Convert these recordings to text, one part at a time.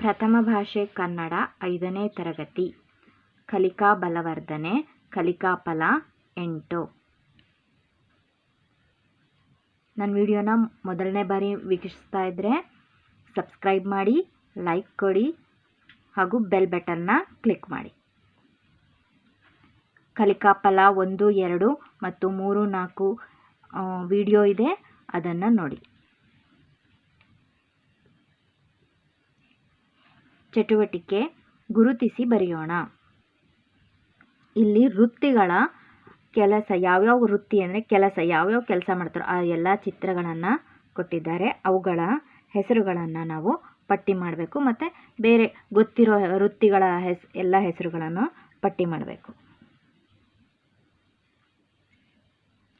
ಪ್ರಥಮ ಭಾಷೆ ಕನ್ನಡ, ಐದನೇ ತರಗತಿ. ಕಲಿಕಾ ಬಲವರ್ಧನೆ, ಕಲಿಕಾ ಫಲ, ಎಂಟು. ನನ್ನ ವಿಡಿಯೋನ ಮೊದಲನೇ ಬಾರಿ ವೀಕ್ಷಿಸ್ತಾ ಇದ್ದರೆ ಸಬ್ಸ್ಕ್ರೈಬ್ ಮಾಡಿ, ಲೈಕ್ ಕೊಡಿ ಹಾಗೂ ಬೆಲ್ ಬಟನ್ನ ಕ್ಲಿಕ್ ಮಾಡಿ. ಕಲಿಕಾ ಫಲ ಒಂದು, ಎರಡು ಮತ್ತು ಮೂರು ನಾಲ್ಕು ವಿಡಿಯೋ ಇದೆ, ಅದನ್ನು ನೋಡಿ. ಚಟುವಟಿಕೆ ಗುರುತಿಸಿ ಬರೆಯೋಣ. ಇಲ್ಲಿ ವೃತ್ತಿಗಳ ಕೆಲಸ, ಯಾವ್ಯಾವ ವೃತ್ತಿ ಅಂದರೆ ಕೆಲಸ, ಯಾವ್ಯಾವ ಕೆಲಸ ಮಾಡ್ತಾರೋ ಆ ಎಲ್ಲ ಚಿತ್ರಗಳನ್ನು ಕೊಟ್ಟಿದ್ದಾರೆ. ಅವುಗಳ ಹೆಸರುಗಳನ್ನು ನಾವು ಪಟ್ಟಿ ಮಾಡಬೇಕು ಮತ್ತು ಬೇರೆ ಗೊತ್ತಿರೋ ವೃತ್ತಿಗಳ ಹೆಸ್, ಎಲ್ಲ ಹೆಸರುಗಳನ್ನು ಪಟ್ಟಿ ಮಾಡಬೇಕು.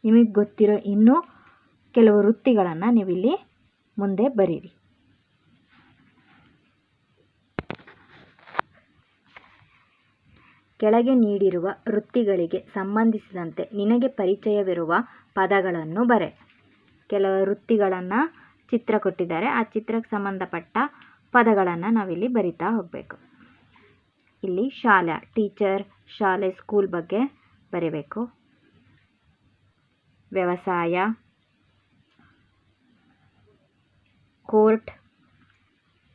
ನಿಮಗೆ ಗೊತ್ತಿರೋ ಇನ್ನೂ ಕೆಲವು ವೃತ್ತಿಗಳನ್ನು ನೀವಿಲ್ಲಿ ಮುಂದೆ ಬರೀರಿ. ಕೆಳಗೆ ನೀಡಿರುವ ವೃತ್ತಿಗಳಿಗೆ ಸಂಬಂಧಿಸಿದಂತೆ ನಿನಗೆ ಪರಿಚಯವಿರುವ ಪದಗಳನ್ನು ಬರೆ. ಕೆಲವು ವೃತ್ತಿಗಳನ್ನು ಚಿತ್ರ ಕೊಟ್ಟಿದ್ದಾರೆ. ಆ ಚಿತ್ರಕ್ಕೆ ಸಂಬಂಧಪಟ್ಟ ಪದಗಳನ್ನು ನಾವಿಲ್ಲಿ ಬರಿತಾ ಹೋಗಬೇಕು. ಇಲ್ಲಿ ಶಾಲೆ, ಟೀಚರ್, ಶಾಲೆ, ಸ್ಕೂಲ್ ಬಗ್ಗೆ ಬರೀಬೇಕು. ವ್ಯವಸಾಯ, court,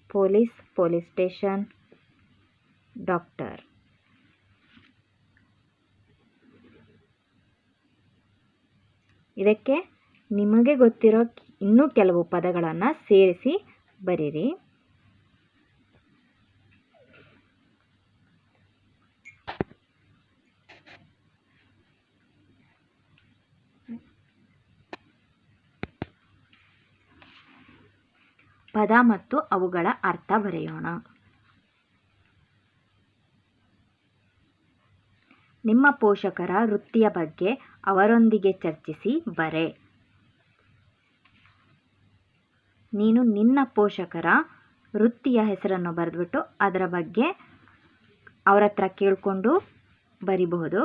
police police station, doctor. ಇದಕ್ಕೆ ನಿಮಗೆ ಗೊತ್ತಿರೋ ಇನ್ನೂ ಕೆಲವು ಪದಗಳನ್ನು ಸೇರಿಸಿ ಬರೀರಿ. ಪದ ಮತ್ತು ಅವುಗಳ ಅರ್ಥ ಬರೆಯೋಣ. ನಿಮ್ಮ ಪೋಷಕರ ವೃತ್ತಿಯ ಬಗ್ಗೆ ಅವರೊಂದಿಗೆ ಚರ್ಚಿಸಿ ಬರೆ. ನೀನು ನಿನ್ನ ಪೋಷಕರ ವೃತ್ತಿಯ ಹೆಸರನ್ನು ಬರೆದ್ಬಿಟ್ಟು ಅದರ ಬಗ್ಗೆ ಅವರ ಹತ್ರ ಕೇಳಿಕೊಂಡು ಬರಿಬಹುದು.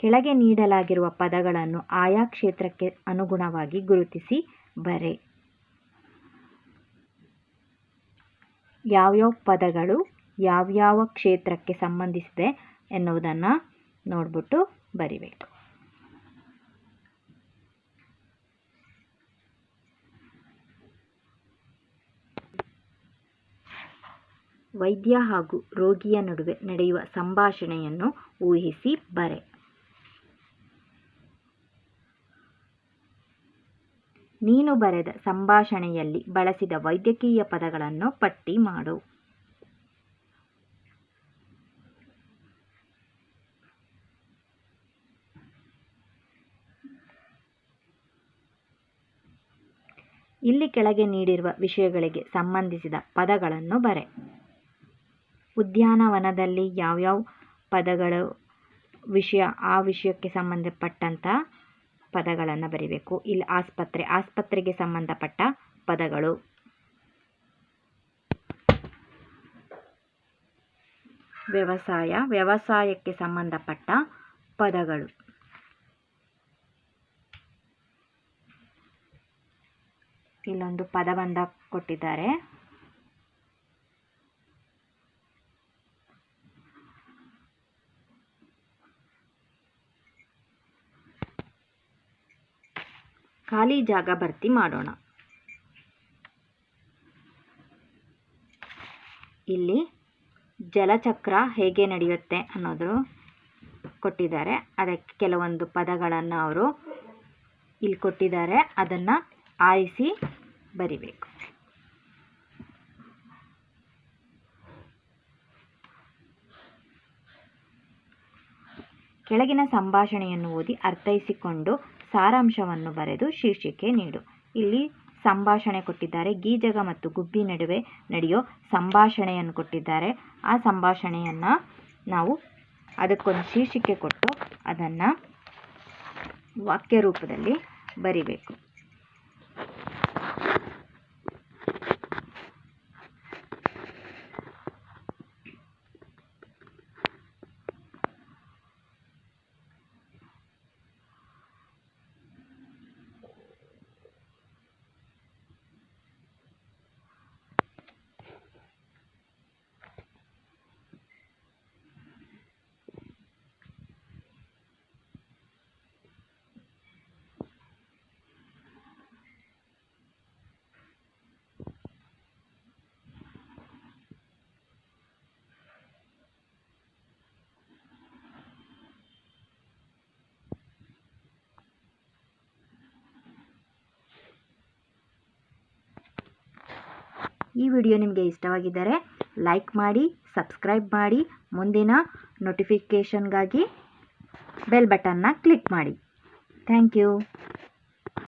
ಕೆಳಗೆ ನೀಡಲಾಗಿರುವ ಪದಗಳನ್ನು ಆಯಾ ಕ್ಷೇತ್ರಕ್ಕೆ ಅನುಗುಣವಾಗಿ ಗುರುತಿಸಿ ಬರೆ. ಯಾವ್ಯಾವ ಪದಗಳು ಯಾವ್ಯಾವ ಕ್ಷೇತ್ರಕ್ಕೆ ಸಂಬಂಧಿಸಿದೆ ಎನ್ನುವುದನ್ನು ನೋಡ್ಬಿಟ್ಟು ಬರಿಬೇಕು. ವೈದ್ಯ ಹಾಗೂ ರೋಗಿಯ ನಡುವೆ ನಡೆಯುವ ಸಂಭಾಷಣೆಯನ್ನು ಊಹಿಸಿ ಬರೆ. ನೀನು ಬರೆದ ಸಂಭಾಷಣೆಯಲ್ಲಿ ಬಳಸಿದ ವೈದ್ಯಕೀಯ ಪದಗಳನ್ನು ಪಟ್ಟಿ ಮಾಡು. ಇಲ್ಲಿ ಕೆಳಗೆ ನೀಡಿರುವ ವಿಷಯಗಳಿಗೆ ಸಂಬಂಧಿಸಿದ ಪದಗಳನ್ನು ಬರೆ. ಉದ್ಯಾನವನದಲ್ಲಿ ಯಾವ್ಯಾವ ಪದಗಳು ವಿಷಯ, ಆ ವಿಷಯಕ್ಕೆ ಸಂಬಂಧಪಟ್ಟಂಥ ಪದಗಳನ್ನು ಬರಿಬೇಕು. ಇಲ್ಲಿ ಆಸ್ಪತ್ರೆ ಆಸ್ಪತ್ರೆಗೆ ಸಂಬಂಧಪಟ್ಟ ಪದಗಳು. ವ್ಯವಸಾಯ ವ್ಯವಸಾಯಕ್ಕೆ ಸಂಬಂಧಪಟ್ಟ ಪದಗಳು. ಇಲ್ಲೊಂದು ಪದಬಂಧ ಕೊಟ್ಟಿದ್ದಾರೆ. ಖಾಲಿ ಜಾಗ ಭರ್ತಿ ಮಾಡೋಣ. ಇಲ್ಲಿ ಜಲಚಕ್ರ ಹೇಗೆ ನಡೆಯುತ್ತೆ ಅನ್ನೋದು ಕೊಟ್ಟಿದ್ದಾರೆ. ಅದಕ್ಕೆ ಕೆಲವೊಂದು ಪದಗಳನ್ನು ಅವರು ಇಲ್ಲಿ ಕೊಟ್ಟಿದ್ದಾರೆ. ಅದನ್ನು ಆರಿಸಿ ಬರಿಬೇಕು. ಕೆಳಗಿನ ಸಂಭಾಷಣೆಯನ್ನು ಓದಿ ಅರ್ಥೈಸಿಕೊಂಡು ಸಾರಾಂಶವನ್ನು ಬರೆದು ಶೀರ್ಷಿಕೆ ನೀಡು. ಇಲ್ಲಿ ಸಂಭಾಷಣೆ ಕೊಟ್ಟಿದ್ದಾರೆ. ಗೀಜಗ ಮತ್ತು ಗುಬ್ಬಿ ನಡುವೆ ನಡೆಯೋ ಸಂಭಾಷಣೆಯನ್ನು ಕೊಟ್ಟಿದ್ದಾರೆ. ಆ ಸಂಭಾಷಣೆಯನ್ನು ನಾವು ಅದಕ್ಕೊಂದು ಶೀರ್ಷಿಕೆ ಕೊಟ್ಟು ಅದನ್ನು ವಾಕ್ಯ ರೂಪದಲ್ಲಿ ಬರಿಬೇಕು. ಈ ವಿಡಿಯೋ ನಿಮಗೆ ಇಷ್ಟವಾಗಿದ್ದರೆ ಲೈಕ್ ಮಾಡಿ, ಸಬ್ಸ್ಕ್ರೈಬ್ ಮಾಡಿ, ಮುಂದಿನ ನೋಟಿಫಿಕೇಷನ್ಗಾಗಿ ಬೆಲ್ ಬಟನ್ನ ಕ್ಲಿಕ್ ಮಾಡಿ. Thank you